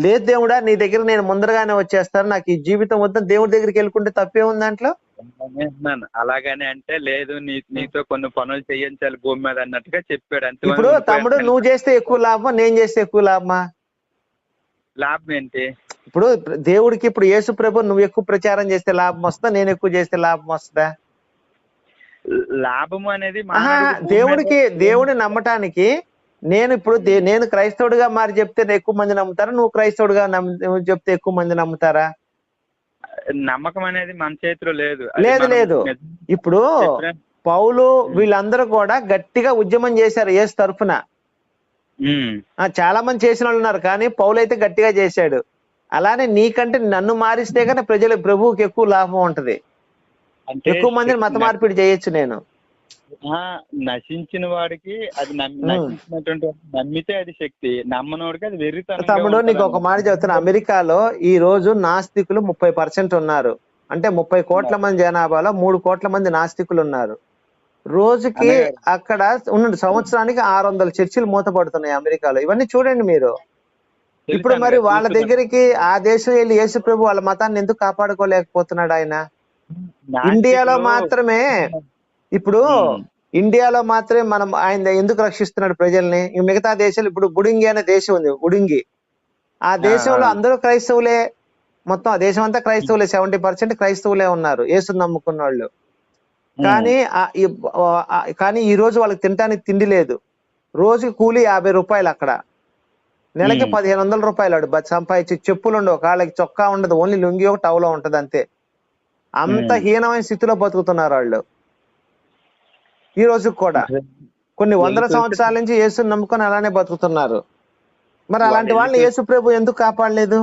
లేదు దేవుడా నీ దగ్గర నేను ముందరగానే వచ్చేస్తాను నాకు ఈ జీవితం వద్ద దేవుడి దగ్గరికి వెళ్ళుకుంటే తప్పే ఉంది దాంట్లో? అలాగనే అంటే లేదు నీతో కొన్ని పనులు చేయించాలి భూమి మీద అన్నట్టుగా చెప్పాడు. అంతే ఇప్పుడు తమ్ముడు నువ్వు చేస్తే ఎక్కువ లాభమా నేను చేస్తే ఎక్కువ లాభమా? లాభం ఏంటి? ఇప్పుడు దేవుడికి ఇప్పుడు యేసు ప్రభు నువ్వు ఎక్కువ ప్రచారం చేస్తే లాభం వస్తుందా నేను ఎక్కువ చేస్తే లాభం వస్తుందా? లాభం అనేది దేవుడికి దేవుడిని నమ్మటానికి నేను ఇప్పుడు నేను క్రైస్తవుడిగా మారి చెప్తే ఎక్కువ మంది నమ్ముతారా? నువ్వు క్రైస్తవుడిగా చెప్తే ఎక్కువ మంది నమ్ముతారా? నమ్మకం అనేది మన చేతిలో లేదు. లేదు, లేదు. ఇప్పుడు పౌలు వీళ్ళందరూ కూడా గట్టిగా ఉద్యమం చేశారు యేసు తరఫున. చాలా మంది చేసిన వాళ్ళు ఉన్నారు కానీ పౌలు అయితే గట్టిగా చేశాడు. అలానే నీకంటే నన్ను మారిస్తే కనుక ప్రజల ప్రభువుకి ఎక్కువ లాభం ఉంటది. ఎక్కువ మందిని మత మార్పిడి చేయొచ్చు నేను. నశించిన వాడికి అది. నశించినటువంటి నమ్మితే అది శక్తి నమ్మనోడికి అది వెర్రితనంగా తమ్ముడు నీకు ఒక. మాట చెప్తున్నా అమెరికాలో ఈ రోజు నాస్తికులు ముప్పై పర్సెంట్ ఉన్నారు అంటే ముప్పై కోట్ల మంది జనాభాలో మూడు కోట్ల మంది నాస్తికులు ఉన్నారు రోజుకి. అక్కడ ఉన్న సంవత్సరానికి ఆరు వందల చర్చిలు మూతపడుతున్నాయి అమెరికాలో ఇవన్నీ చూడండి మీరు ఇప్పుడు మరి వాళ్ళ. దగ్గరికి ఆ దేశం వెళ్ళి యేసు ప్రభు వాళ్ళ మతాన్ని ఎందుకు కాపాడుకోలేకపోతున్నాడు ఆయన ఇండియాలో మాత్రమే ఇప్పుడు. ఇండియాలో మాత్రమే మనం ఆయన ఎందుకు రక్షిస్తున్నాడు ప్రజల్ని? మిగతా దేశాలు ఇప్పుడు బుడింగి అనే దేశం ఉంది బుడింగి. ఆ దేశంలో. అందరూ క్రైస్తవులే. మొత్తం ఆ దేశం అంతా క్రైస్తవులే. సెవెంటీ పర్సెంట్ క్రైస్తవులే ఉన్నారు. యేసు నమ్ముకున్న వాళ్ళు. కానీ కానీ ఈ రోజు వాళ్ళకి తినడానికి తిండి లేదు. రోజుకి కూలి యాభై రూపాయలు అక్కడ. నెలకి. పదిహేను వందల రూపాయలు వాడు సంపాదించి చెప్పులు ఉండవు. కాళ్ళకి చొక్కా ఉండదు. ఓన్లీ లుంగి ఒక టవలో ఉంటది అంతే అంత. హీనమైన స్థితిలో బతుకుతున్నారు వాళ్ళు. ఈ రోజు కూడా కొన్ని వందల సంవత్సరాల నుంచి యేసుని నమ్ముకొని అలానే బతుకుతున్నారు. మరి అలాంటి వాళ్ళని యేసు ప్రభు ఎందుకు కాపాడలేదు?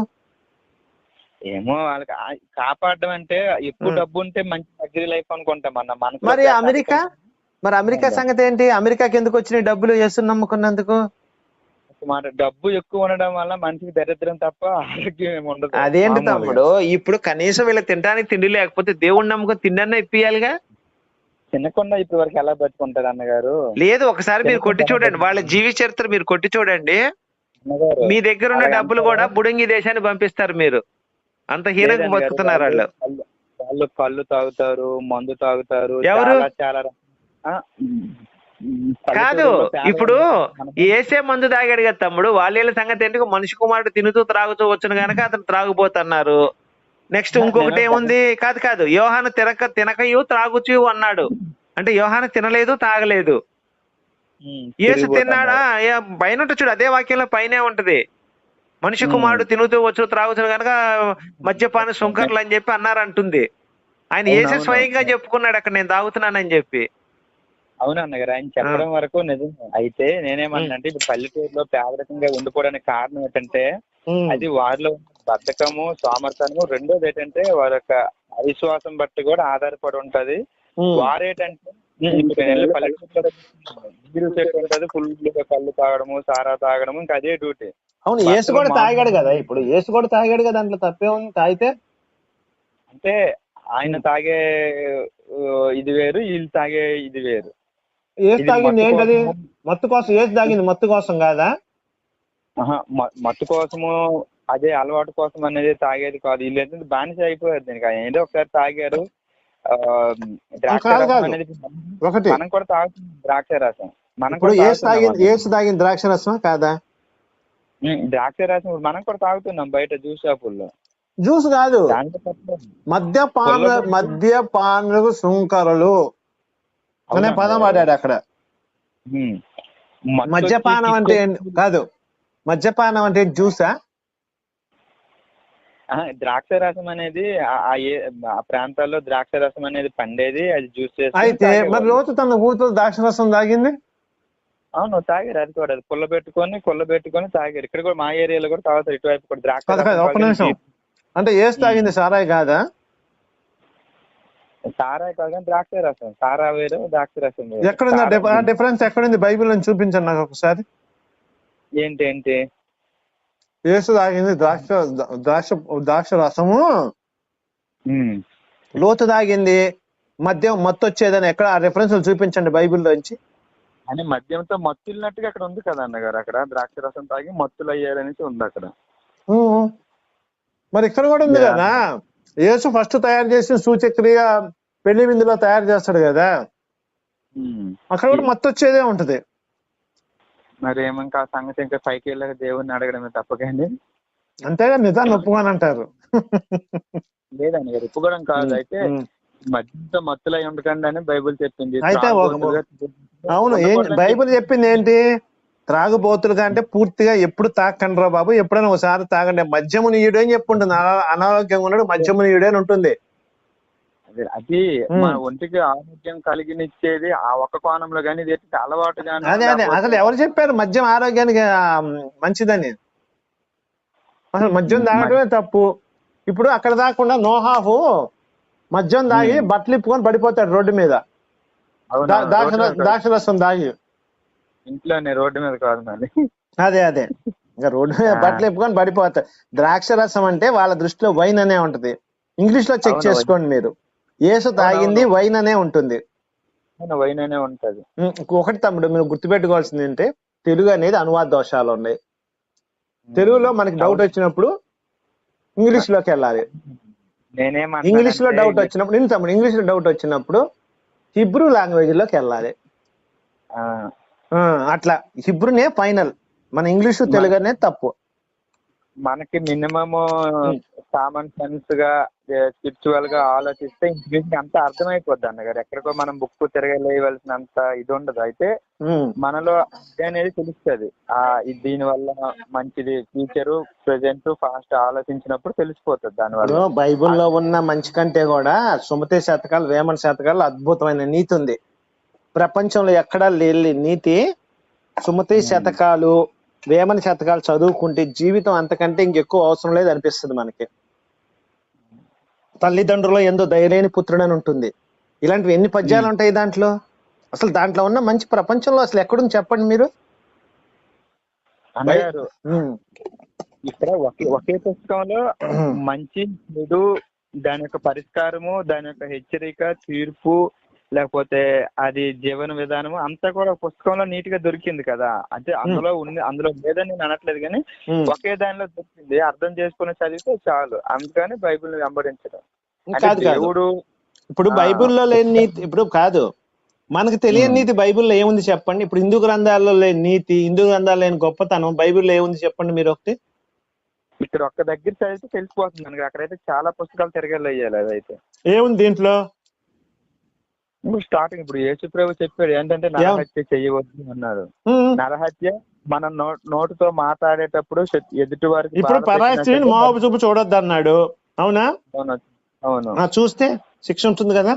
ఏమో వాళ్ళకి కాపాడడం అంటే ఎక్కువ. డబ్బు ఉంటే మంచి లగ్జరీ లైఫ్ అనుకుంటాం మన మనసులో మరి అమెరికా? మరి అమెరికా. సంగతి ఏంటి? అమెరికాకి ఎందుకు వచ్చినాయి డబ్బులు యేసుని నమ్ముకున్నందుకు? మాట డబ్బు ఎక్కువ ఉండడం వల్ల మనిషికి దరిద్రం తప్ప ఆరోగ్యం ఏమి ఉండదు. అదేంటి. తమ్ముడు? ఇప్పుడు కనీసం వీళ్ళకి తినడానికి తిండి లేకపోతే దేవుణ్ణి నమ్ముకొని తిండన్నా ఇప్పియాలిగా? తినకుండా ఇప్పటి వరకు ఎలా బతుకుంటారు అన్నగారు? లేదు ఒకసారి మీరు కొట్టి చూడండి. వాళ్ళ జీవి చరిత్ర మీరు కొట్టి చూడండి. మీ దగ్గర ఉన్న డబ్బులు? కూడా బుడంగి దేశాన్ని పంపిస్తారు మీరు. అంత హీనంగా బతుకుతున్నారు వాళ్ళు వాళ్ళు. కళ్ళు తాగుతారు మందు తాగుతారు ఎవరు? చాలా కాదు ఇప్పుడు ఏసే మందు తాగాడు కదా తమ్ముడు? వాళ్ళ సంగతి ఏంటి మనిషి కుమారుడు తినుతూ త్రాగుతూ వచ్చును గనక అతను త్రాగుపోతున్నారు నెక్స్ట్ ఇంకొకటి ఏముంది? కాదు కాదు. యోహాను తినక తినకయు త్రాగుచు అన్నాడు. అంటే యోహాను తినలేదు తాగలేదు. యేసు తిరిగిపోతున్నారు. తిన్నాడా? పైన చూడు అదే వాక్యంలో పైనే ఉంటది. మనిషి. కుమారుడు తినుతూ వచ్చు త్రాగుతూ గనక మద్యపాన శుంకర్లు అని చెప్పి అన్నారు అంటుంది ఆయన ఏసే. స్వయంగా చెప్పుకున్నాడు అక్కడ నేను తాగుతున్నానని చెప్పి. అవును అన్నగారు ఆయన చెప్పడం వరకు నిజం. అయితే నేనేమన్నా అంటే ఇప్పుడు పల్లెటూరులో పేదరికంగా ఉండిపోవడానికి కారణం ఏంటంటే. అది వారిలో ఉన్న బద్ధకము సామర్థ్యము రెండోది ఏంటంటే వారి యొక్క అవిశ్వాసం బట్టి కూడా ఆధారపడి ఉంటది. వారేంటంటే ఉంటది ఫుల్ కళ్ళు తాగడము సారా తాగడము ఇంకా అదే డ్యూటీ. అవును యేసు కూడా తాగాడు కదా ఇప్పుడు? యేసు కూడా తాగాడు కదా దాంట్లో తప్పే ఉంది? తాగితే? అంటే ఆయన తాగే ఇది వేరు వీళ్ళు తాగే ఇది వేరు. ఏసు తాగింది ఏంటది? మత్తు కోసం ఏసు తాగింది మత్తు కోసం కాదా? మత్తు కోసము అదే అలవాటు కోసం అనేది తాగేది కాదు. వీళ్ళు ఏంటంటే బానిస అయిపోయారు దీనికి. ఏదో ఒకసారి తాగారు. ద్రాక్ష రసం. అనేది ఒకటి. మనం కూడా తాగుతున్నాం ద్రాక్ష రసం. మనం కూడా ఏసు తాగింది ఏసు తాగింది ద్రాక్ష రసమా? కాదా? ద్రాక్ష రసం మనం కూడా తాగుతున్నాం బయట జ్యూస్ షాపుల్లో. జ్యూస్ కాదు. మద్యపాన మద్యపానులకు సుంకరులు అనే? పదం వాడాడు అక్కడ. మద్యపానం అంటే? కాదు. మద్యపానం అంటే జ్యూసా? ద్రాక్ష రసం అనేది ఆ- ఏ ప్రాంతాల్లో ద్రాక్ష రసం అనేది పండేది అది జ్యూస్ చేసి అయితే. మరి లోతు తన కూతురు ద్రాక్ష రసం తాగింది? అవును తాగారు అది కూడా పుల్ల పెట్టుకొని కొల్ల పెట్టుకొని తాగారు. ఇక్కడ కూడా మా ఏరియాలో కూడా తాగుతారు ఇటువైపు కూడా ద్రాక్ష నిమిషం. అంటే ఏసు తాగింది సారాయి కాదా? సారా కాదు ద్రాక్ష రసం. సారా వేరు ద్రాక్ష రసం ఆ డిఫరెన్స్ ఎక్కడుంది బైబిల్ అని చూపించండి నాకు ఒకసారి. ఏంటి ఏంటి? ఏసు తాగింది ద్రాక్ష ద్రాక్ష ద్రాక్ష రసము. లోతు తాగింది మద్యం మత్తు వచ్చేదని ఎక్కడ రిఫరెన్స్ చూపించండి బైబిల్లోంచి అని మద్యంతో మత్తున్నట్టుగా అక్కడ ఉంది కదా అన్నగారు అక్కడ ద్రాక్ష రసం తాగి మత్తులు అయ్యారనేసి ఉంది అక్కడ. మరి ఇక్కడ కూడా ఉంది. కదా యేసు ఫస్ట్ తయారు చేసిన సూచక్రియ పెళ్ళి విందులో తయారు చేస్తాడు కదా. అక్కడ కూడా మత్తు వచ్చేదే ఉంటది మరి ఏమంకా ఆ సంగతి ఇంకా పైకి వెళ్ళాక దేవుడిని అడగడమే తప్పకండి. అంతేగా నిజాన్ని ఒప్పుకొని అంటారు లేదండి గారు ఒప్పుకోవడం కాదు. అయితే. మధ్యతో మత్తులై ఉండకండి అని బైబిల్ చెప్పింది. అయితే అవును బైబిల్ చెప్పింది ఏంటి? త్రాగుబోతులుగా అంటే పూర్తిగా ఎప్పుడు తాకండి రా బాబు? ఎప్పుడైనా ఒకసారి తాగండి. మద్యము నీయుడు అని చెప్పుంటుంది. అనా- అనారోగ్యంగా ఉన్నాడు మద్యము నీయుడు అని ఉంటుంది. అది-. మన ఒంటికి ఆరోగ్యం కలిగినిచ్చేది ఆ ఒక్క కోణంలో కానీ ఇది అలవాటు కానీ అదే అదే. అసలు ఎవరు చెప్పారు మద్యం ఆరోగ్యానికి మంచిదని? అసలు మద్యం తాగడమే తప్పు. ఇప్పుడు అక్కడ దాకుండా నోహాహు మద్యం దాగి బట్టలు ఇప్పుకొని పడిపోతాడు రోడ్డు మీద. దాక్షరసం దాగి ఇంట్లోనే రోడ్డు మీద కాదు మరి. అదే అదే. ఇంకా రోడ్డు మీద. బట్టలు ఇప్పుకొని పడిపోతాయి ద్రాక్ష రసం అంటే వాళ్ళ దృష్టిలో వైన్ అనే ఉంటది. ఇంగ్లీష్లో చెక్ చేసుకోండి మీరు. ఏసు తాగింది వైన్ అనే ఉంటుంది. వైన్ అనే ఉంటది. ఒకటి తమ్ముడు మీరు గుర్తుపెట్టుకోవాల్సింది ఏంటంటే తెలుగు అనేది అనువాద దోషాలు ఉన్నాయి. తెలుగులో మనకి డౌట్ వచ్చినప్పుడు ఇంగ్లీష్లోకి వెళ్ళాలి. ఇంగ్లీష్లో డౌట్ వచ్చినప్పుడు నేను తమ్ముడు ఇంగ్లీష్లో డౌట్ వచ్చినప్పుడు హిబ్రూ లాంగ్వేజ్లోకి వెళ్ళాలి. అట్లా. హిబ్రూనే ఫైనల్ మన ఇంగ్లీష్ తెలుగు అనేది తప్పు. మనకి మినిమమ్ కామన్ సెన్స్గా స్పిరిచువల్గా ఆలోచిస్తే ఇంగ్లీష్ అంత అర్థమైపోద్ది అన్నగారు. ఎక్కడికో మనం బుక్ తిరగలేవలసినంత ఇది ఉండదు అయితే. మనలో అనేది తెలుస్తుంది. ఆ దీని వల్ల మంచిది ఫ్యూచర్ ప్రెసెంట్ ఫాస్ట్ ఆలోచించినప్పుడు తెలిసిపోతుంది దాని వల్ల ఇప్పుడు బైబిల్లో ఉన్న మంచి కంటే కూడా సుమతి శతకాలు వేమన శతకాలు అద్భుతమైన నీతి ఉంది. ప్రపంచంలో ఎక్కడా లేని నీతి సుమతి శతకాలు వేమన శతకాలు చదువుకుంటే జీవితం అంతకంటే ఇంకెక్కువ అవసరం లేదు అనిపిస్తుంది మనకి. తల్లిదండ్రులు ఎంతో ధైర్యని పుత్రుడని ఉంటుంది. ఇలాంటివి ఎన్ని పద్యాలు ఉంటాయి దాంట్లో? అసలు దాంట్లో ఉన్న మంచి ప్రపంచంలో అసలు ఎక్కడుంది చెప్పండి మీరు. ఇక్కడ ఒకే ఒకే పుస్తకంలో మంచి చెడు దాని యొక్క పరిష్కారము దాని యొక్క హెచ్చరిక తీర్పు లేకపోతే అది జీవన విధానము అంతా కూడా పుస్తకంలో నీట్గా దొరికింది కదా. అంటే అందులో ఉంది అందులో లేదని నేను అనట్లేదు కానీ. ఒకే దానిలో దొరికింది. అర్థం చేసుకుని చదివితే చాలు. అందుకని బైబిల్ వెంబడించడం. కాదు దేవుడు ఇప్పుడు. బైబిల్లో లేని నీతి ఇప్పుడు కాదు. మనకు తెలియని. నీతి బైబిల్లో ఏముంది చెప్పండి? ఇప్పుడు హిందూ గ్రంథాల్లో లేని నీతి హిందూ గ్రంథాల్లో లేని గొప్పతనం బైబిల్లో ఏముంది చెప్పండి మీరు ఒకటి? ఇక్కడ ఒక్క దగ్గర చదివితే తెలిసిపోతుంది మనకి. అక్కడైతే చాలా పుస్తకాలు తిరగలు అయ్యాలి అదైతే. ఏముంది దీంట్లో? స్టార్టింగ్ ఇప్పుడు యేసు ప్రభు చెప్పాడు ఏంటంటే నరహత్య చేయవద్దు అన్నారు ఉమ్. నరహత్య మన నోటితో మాట్లాడేటప్పుడు ఎదుటి వారికి ఇప్పుడు బాధ పరాయి స్త్రీని పెట్టినట్లయితే మోహపు చూపు చూడొద్దు అన్నాడు అవునా అవును చూస్తే శిక్ష ఉంటుంది కదా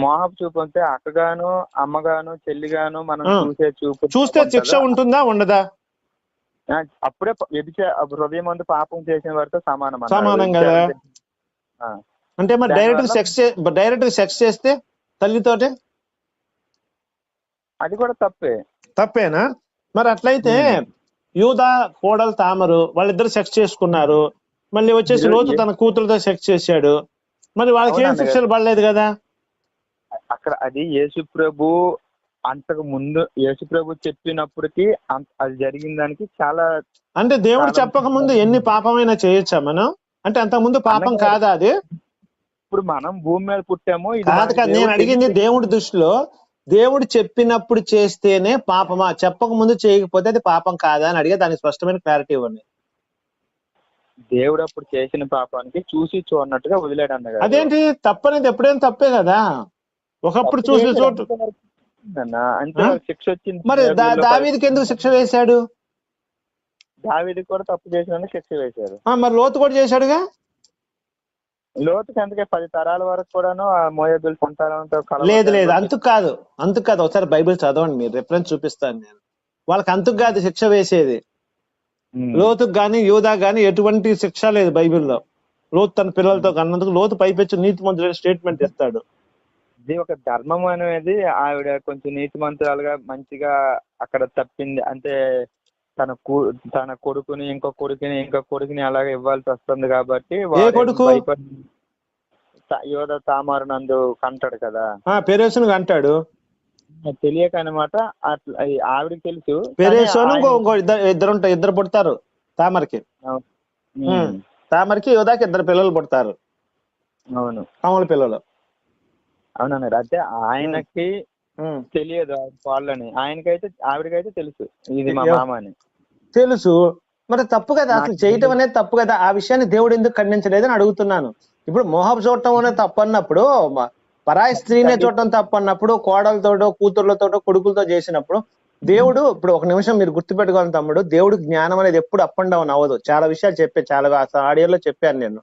మోహపు చూపు అంటే అక్కగాను అమ్మగాను చెల్లిగాను మనం ఆ. చూసే చూపు చూస్తే శిక్ష ఉంటుందా? ఉండదా అప్పుడే వ్యభిచా హృదయం ముందు పాపం చేసిన వారితో సమానం. సమానం కదా. అంటే మరి డైరెక్ట్ సెక్స్ డైరెక్ట్ సెక్స్ చేస్తే తల్లితోటే అది కూడా తప్పే. తప్పేనా? మరి అట్లయితే యూదా కోడలు తామరు వాళ్ళిద్దరు సెక్స్ చేసుకున్నారు. మళ్ళీ వచ్చేసి లోతు తన కూతురుతో సెక్స్ చేశాడు. మరి వాళ్ళకి ఏం శిక్షలు పడలేదు కదా? అక్కడ అది యేసు ప్రభు అంతకు ముందు యేసు ప్రభు చెప్పినప్పటికీ అది జరిగిన దానికి చాలా అంటే దేవుడు చెప్పక ముందు ఎన్ని పాపమైనా చేయొచ్చా మనం? అంటే అంతకు ముందు పాపం కాదా అది? ఇప్పుడు మనం భూమి మీద పుట్టాము కాదు కాదు నేను అడిగింది దేవుడి దృష్టిలో దేవుడు చెప్పినప్పుడు చేస్తేనే పాపమా? చెప్పక ముందు చేయకపోతే అది పాపం కాదా అని అడిగే దానికి స్పష్టమైన క్లారిటీ ఇవ్వండి. దేవుడు అప్పుడు చేసిన పాపానికి చూసి చూడనట్టుగా వదిలేడు అన్నగారు అదేంటి? తప్పనేది ఎప్పుడైనా తప్పే కదా? ఒకప్పుడు చేశాడు, చోటు శిక్ష వచ్చింది. మరి దావీదికి ఎందుకు శిక్ష వేశాడు? దావీదుకి కూడా తప్పు చేసిన శిక్ష వేశారు. ఆ, మరి లోతు కూడా చేశాడుగా? లోతుకి అందుకే పది తరాల వరకు కూడాను ఆ మోయబుల్ సంతానంతో లేదు లేదు. అంతుకు కాదు. అంతుకు కాదు. ఒకసారి బైబిల్ చదవండి. మీరు రిఫరెన్స్ చూపిస్తాను నేను. వాళ్ళకి అంతుకు కాదు శిక్ష వేసేది. లోతుకు గాని యూదా గాని ఎటువంటి శిక్ష లేదు బైబిల్లో. లోతు తన పిల్లలతో కన్నందుకు లోతు పైపెచ్చు నీతి మంత్రులైన స్టేట్మెంట్ ఇస్తాడు. ఇది ఒక ధర్మం అనేది ఆవిడ కొంచెం నీతిమంతురాలుగా మంచిగా అక్కడ తప్పింది. అంటే తన తన కొడుకుని ఇంకో కొడుకుని ఇంకో కొడుకుని అలాగే ఇవ్వాల్సి వస్తుంది కాబట్టి కొడుకు? యోధ తామారు నందు కంటాడు కదా. పెరేసును అంటాడు తెలియక అనమాట అట్లా ఆవిడకి తెలుసు పెరేసోను ఇంకో ఇద్దరు ఉంటారు ఇద్దరు పుడతారు తామరకి. తామరకి యోధాకి ఇద్దరు పిల్లలు పుడతారు. అవును. మామూలు పిల్లలు. అవునన్నారు. అంటే ఆయనకి. తెలియదు వాళ్ళని ఆయనకైతే ఆవిడకైతే తెలుసు. ఇది మా మామ అని. తెలుసు. మరి తప్పు కదా అసలు చేయటం అనేది తప్పు కదా ఆ విషయాన్ని దేవుడు ఎందుకు ఖండించలేదని అడుగుతున్నాను. ఇప్పుడు మోహం చూడటం అనేది తప్పు అన్నప్పుడు పరాయి స్త్రీనే చూడటం తప్పు అన్నప్పుడు కోడలతోటో కూతుర్లతోటో కొడుకులతో చేసినప్పుడు దేవుడు ఇప్పుడు ఒక నిమిషం మీరు గుర్తుపెట్టుకోవాలి తమ్ముడు దేవుడు జ్ఞానం అనేది ఎప్పుడు అప్ అండ్ డౌన్ అవ్వదు. చాలా విషయాలు చెప్పే చాలా ఆడియోలో చెప్పాను నేను.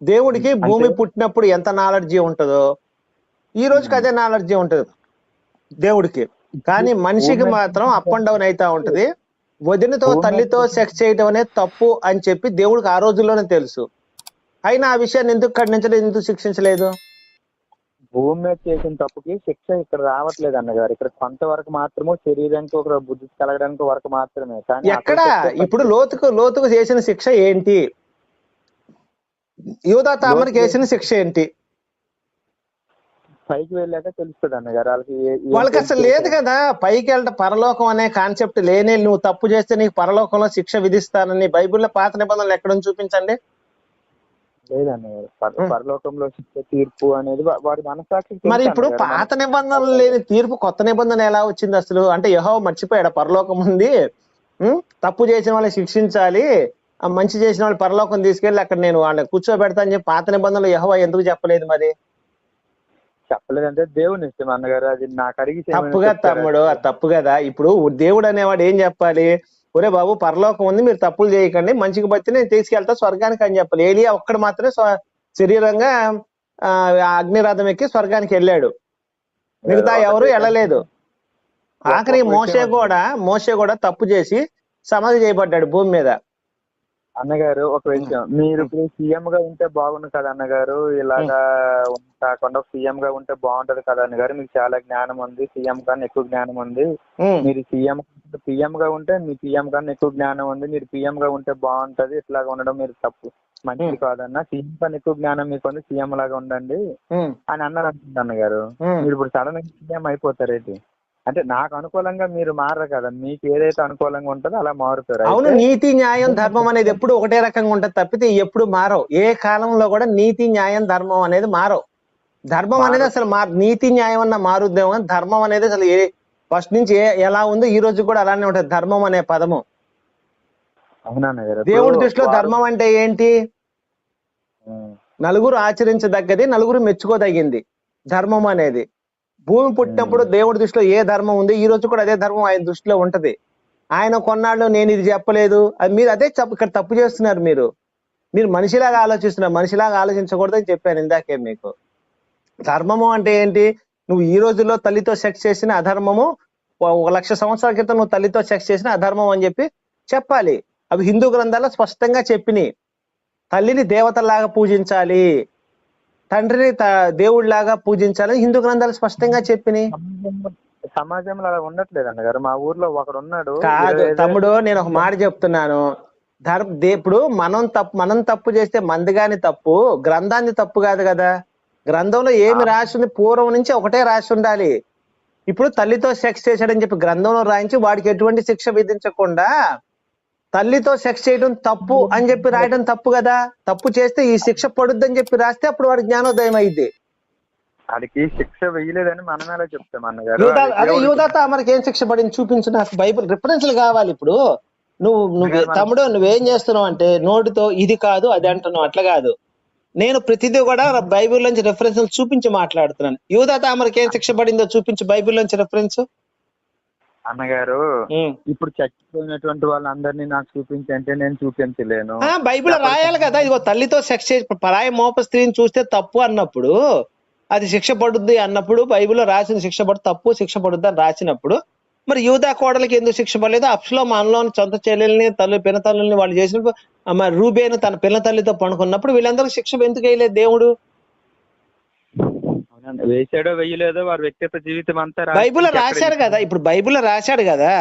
దేవుడికి భూమి పుట్టినప్పుడు ఎంత నాలెడ్జీ ఉంటుందో ఈ రోజుకి అదే నాలెడ్జీ ఉంటది. దేవుడికి. కానీ మనిషికి మాత్రం అప్ అండ్ డౌన్ అవుతా ఉంటది. వదినతో తల్లితో సెక్స్ చేయడం అనేది తప్పు అని చెప్పి దేవుడికి ఆ రోజుల్లోనే తెలుసు. అయినా ఆ విషయాన్ని ఎందుకు ఖండించలేదు ఎందుకు శిక్షించలేదు? భూమి మీద చేసిన తప్పుకి శిక్ష ఇక్కడ రావట్లేదు అన్నగారు. ఇక్కడ కొంతవరకు మాత్రము శరీరానికి ఒక బుద్ధి కలగడానికి వరకు మాత్రమే. కానీ ఎక్కడ? ఇప్పుడు లోతుకు లోతుకు చేసిన శిక్ష ఏంటి? యూదా తామరకి వేసిన శిక్ష ఏంటి? పైకి వెళ్ళాక తెలుస్తుంది అన్నగారు. వాళ్ళకి వాళ్ళకి అసలు లేదు కదా. పైకి వెళ్ళట పరలోకం అనే కాన్సెప్ట్ లేనే నువ్వు తప్పు చేస్తే నీకు పరలోకంలో శిక్ష విధిస్తానని బైబిల్లో పాత నిబంధనలు ఎక్కడ చూపించండి? లేదన్నగారు. పరలోకంలో శిక్ష తీర్పు అనేది వా- వాడి మనసాక్షికి మరి ఇప్పుడు. పాత నిబంధనలు లేని తీర్పు కొత్త నిబంధన ఎలా వచ్చింది అసలు? అంటే యహో మర్చిపోయాడు? పరలోకం ఉంది? తప్పు చేసిన వాళ్ళని శిక్షించాలి. మంచి చేసిన వాళ్ళు పరలోకం తీసుకెళ్ళి అక్కడ నేను వాళ్ళని కూర్చోబెడతా అని చెప్పి పాత నిబంధనలు యహో ఎందుకు చెప్పలేదు మరి? చెప్పలేదంటే దేవుని ఇష్టం అన్నగారు. అది నాకు అడిగి తప్పుగా? తమ్ముడు అది తప్పు కదా. ఇప్పుడు దేవుడు అనేవాడు ఏం చెప్పాలి? ఒరే బాబు పరలోకం ఉంది మీరు తప్పులు చేయకండి. మంచికి బట్టి నేను తీసుకెళ్తా స్వర్గానికి అని చెప్పాలి. ఏలియా ఒక్కడు మాత్రమే శరీరంగా ఆ అగ్నిరథం ఎక్కి స్వర్గానికి వెళ్ళాడు. మిగతా ఎవరు వెళ్ళలేదు. ఆఖరి మోసే కూడా మోసే కూడా తప్పు చేసి సమాధి చేయబడ్డాడు భూమి మీద. అన్నగారు ఒక విషయం. మీరు ఇప్పుడు సీఎం గా ఉంటే బాగుండు కదా అన్నగారు? ఇలాగా కాకుండా సీఎం గా ఉంటే బాగుంటది కదా అన్నగారు? మీకు చాలా జ్ఞానం ఉంది సీఎం కన్నా ఎక్కువ జ్ఞానం ఉంది. మీరు సీఎం పిఎం గా ఉంటే మీ పిఎం కన్నా ఎక్కువ జ్ఞానం ఉంది. మీరు పిఎం గా ఉంటే బాగుంటది ఇట్లాగా ఉండడం మీరు తప్పు. మంచిది కాదన్న సీఎం కన్నా ఎక్కువ జ్ఞానం మీకు ఉంది సీఎం లాగా ఉండండి. అని అన్నారు ఉం. మీరు ఇప్పుడు సడన్గా సీఎం అయిపోతారేంటి? అంటే నాకు అనుకూలంగా మీరు మారరు కదా. మీకు ఏదైతే అనుకూలంగా ఉంటుందో అలా మారుతారు అవును నీతి న్యాయం ధర్మం అనేది ఎప్పుడు ఒకటే రకంగా ఉంటది తప్పితే ఎప్పుడు మారవు. ఏ కాలంలో కూడా నీతి న్యాయం ధర్మం అనేది మారవు. ధర్మం అనేది. అసలు నీతి న్యాయం అన్న మారుద్దేమో కానీ ధర్మం అనేది అసలు ఏ ఫస్ట్ నుంచి ఏ ఎలా ఉందో ఈ రోజు కూడా అలానే ఉంటది. ధర్మం అనే పదము. దేవుడి దృష్టిలో ధర్మం అంటే ఏంటి. నలుగురు ఆచరించదగ్గది నలుగురు మెచ్చుకోదగింది. ధర్మం అనేది. భూమి పుట్టినప్పుడు దేవుడి దృష్టిలో ఏ ధర్మం ఉంది? ఈ రోజు కూడా అదే ధర్మం ఆయన దృష్టిలో ఉంటది. ఆయన కొన్నాళ్ళు నేను ఇది చెప్పలేదు. అది మీరు అదే చెప్ప ఇక్కడ తప్పు చేస్తున్నారు మీరు. మీరు మనిషిలాగా ఆలోచిస్తున్నారు. మనిషిలాగా ఆలోచించకూడదని చెప్పాను ఇందాకే మీకు. ధర్మము అంటే ఏంటి? నువ్వు ఈ రోజుల్లో తల్లితో సెక్స్ చేసిన అధర్మము ఒక- ఒక లక్ష సంవత్సరాల క్రితం నువ్వు తల్లితో సెక్స్ చేసిన అధర్మం అని చెప్పి చెప్పాలి. అవి హిందూ గ్రంథాల్లో స్పష్టంగా చెప్పినాయి. తల్లిని దేవతలాగా పూజించాలి. తండ్రిని దేవుడిలాగా పూజించాలని హిందూ గ్రంథాలు స్పష్టంగా చెప్పినాయి సమాజంలో- అలా ఉండట్లేదు అన్నగారు. మా ఊర్లో ఒకడు ఉన్నాడు కాదు తమ్ముడు నేను ఒక మాట చెప్తున్నాను. ధర్మ ఇప్పుడు మనం తప్పు మనం తప్పు చేస్తే మంది గాని తప్పు గ్రంథాన్ని తప్పు కాదు కదా. గ్రంథంలో ఏమి రాసి ఉంది పూర్వం నుంచి ఒకటే రాసి ఉండాలి. ఇప్పుడు తల్లితో సెక్స్ చేశాడని చెప్పి గ్రంథంలో రాయించి వాడికి ఎటువంటి శిక్ష విధించకుండా తల్లితో సెక్స్ చేయడం తప్పు అని చెప్పి రాయడం తప్పు కదా? తప్పు చేస్తే ఈ శిక్ష పడుద్దని చెప్పి రాస్తే అప్పుడు వాడి జ్ఞానోదయం అయింది. వాడికి శిక్ష వేయలేదని మనం ఎలా చెప్తాం అన్నగారు? అది మనకి ఏం శిక్ష పడింది? చూపించు నాకు బైబిల్ రిఫరెన్స్లు కావాలి ఇప్పుడు. నువ్వు నువ్వు తమ్ముడు నువ్వేం చేస్తున్నావు అంటే నోటితో ఇది కాదు అది అంటున్నావు అట్లా కాదు. నేను ప్రతిదీ కూడా బైబిల్ నుంచి రెఫరెన్స్ చూపించి మాట్లాడుతున్నాను. యూదా తామరకి ఏం శిక్ష పడిందో చూపించు బైబిల్ నుంచి రెఫరెన్స్. అన్నగారు ఇప్పుడు చచ్చిపోయినటువంటి వాళ్ళందరినీ నాకు చూపించంటే నేను చూపించలేను. బైబిల్ రాయాలి కదా. ఇదిగో తల్లితో సెక్స్ చేసి పరాయి మోప స్త్రీని చూస్తే తప్పు అన్నప్పుడు అది శిక్ష పడుద్ది అన్నప్పుడు బైబిల్లో రాసిన శిక్ష పడు తప్పు శిక్ష పడుద్ది అని రాసినప్పుడు మరి యూదా కోడలకి ఎందుకు శిక్ష పడలేదు? అప్స్లో మనలోని సొంత చెల్లెల్ని తల్లి పిన తల్లుల్ని వాళ్ళు చేసినప్పుడు మరి రూబేను తన పిల్ల తల్లితో పడుకున్నప్పుడు వీళ్ళందరూ శిక్ష ఎందుకు వేయలేదు దేవుడు. వేసాడో వెయ్యలేదో వారి వ్యక్తిగత జీవితం అంతా ఎక్కడ రాశాడు కదా ఇప్పుడు బైబిల్లో రాశాడు కదా.